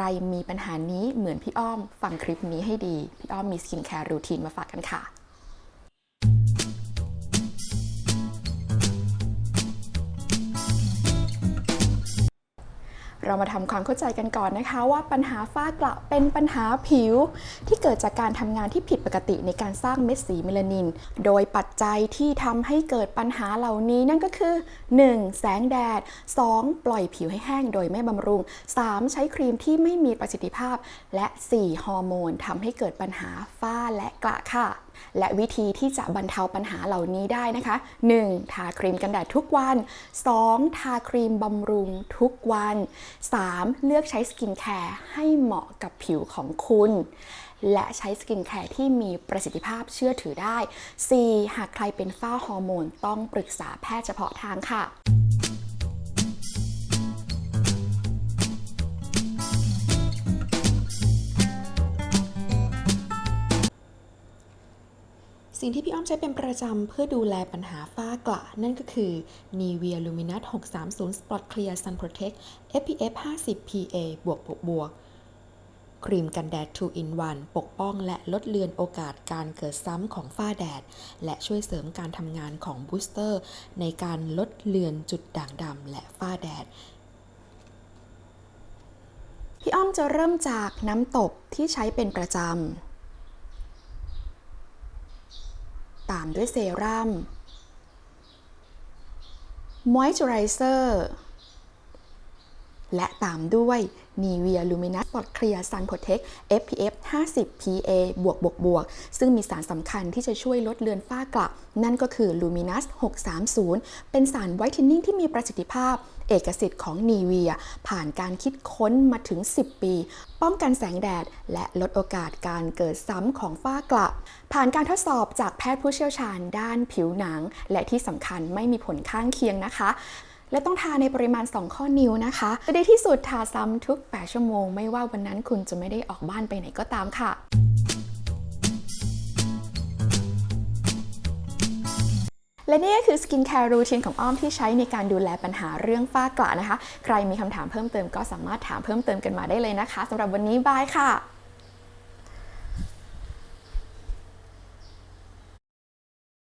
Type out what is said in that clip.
รมีปัญหานี้เหมือนพี่อ้อมฟังคลิปนี้ให้ดี พี่อ้อมมีสกินแคร์รูทีนมาฝากกันค่ะ เรามาทำความเข้าใจกันก่อนนะคะว่าปัญหาฝ้ากระเป็นปัญหาผิว ที่เกิดจากการทำงานที่ผิดปกติในการสร้างเม็ดสีเมลานิน โดยปัจจัยที่ทำให้เกิดปัญหาเหล่านี้นั่นก็คือ 1. แสงแดด 2. ปล่อยผิวให้แห้งโดยไม่บำรุง 3. ใช้ครีมที่ไม่มีประสิทธิภาพ และ 4. ฮอร์โมนทำให้เกิดปัญหาฝ้าและกระค่ะ และวิธีที่จะบรรเทาปัญหาเหล่านี้ได้นะคะ 1. ทาครีมกันแดดทุกวัน 2. ทาครีมบำรุงทุกวัน 3. เลือกใช้สกินแคร์ให้เหมาะกับผิวของคุณ และใช้สกินแคร์ที่มีประสิทธิภาพเชื่อถือได้ 4. หากใครเป็นฝ้าฮอร์โมน ต้องปรึกษาแพทย์เฉพาะทางค่ะ สิ่งที่พี่อ้อมใช้เป็นประจำเพื่อดูแลปัญหาฝ้ากระนั่นก็คือ Nivea Luminous 630 Spot Clear Sun Protect SPF 50 PA บวกบวกบวกครีมกันแดด 2 in 1 ปกป้องและลดเลือนโอกาสการเกิดซ้ำของฝ้าแดด และช่วยเสริมการทำงานของบูสเตอร์ ในการลดเลือนจุดด่างดำและฝ้าแดด พี่อ้อมจะเริ่มจากน้ำตบที่ใช้เป็นประจำ ตามด้วยเซรั่มมอยเจอไรเซอร์ และตามด้วย Nivea Luminous Spot Clear Sun Protect SPF 50 PA บวกบวกบวกซึ่งมีสารสำคัญที่จะช่วยลดเลือนฝ้ากระนั่นก็คือ Luminous 630 เป็นสารไวท์เทนนิ่งที่มีประสิทธิภาพ เอกสิทธิ์ของ Nivea ผ่านการคิดค้นมาถึง 10 ปี ป้องกันแสงแดด และลดโอกาสการเกิดซ้ำของฝ้ากระผ่านการทดสอบจากแพทย์ผู้เชี่ยวชาญด้านผิวหนัง และที่สำคัญไม่มีผลข้างเคียงนะคะ และต้องทาในปริมาณ 2 ข้อนิ้วนะคะจะดีที่สุดทาซ้ำทุก 8 ชั่วโมง ไม่ว่าวันนั้นคุณจะไม่ได้ออกบ้านไปไหนก็ตามค่ะและนี่ก็คือสกินแคร์รูทีนของอ้อมที่ใช้ในการดูแลปัญหาเรื่องฝ้ากระนะคะ ใครมีคำถามเพิ่มเติมก็สามารถถามเพิ่มเติมกันมาได้เลยนะคะสำหรับวันนี้บายค่ะ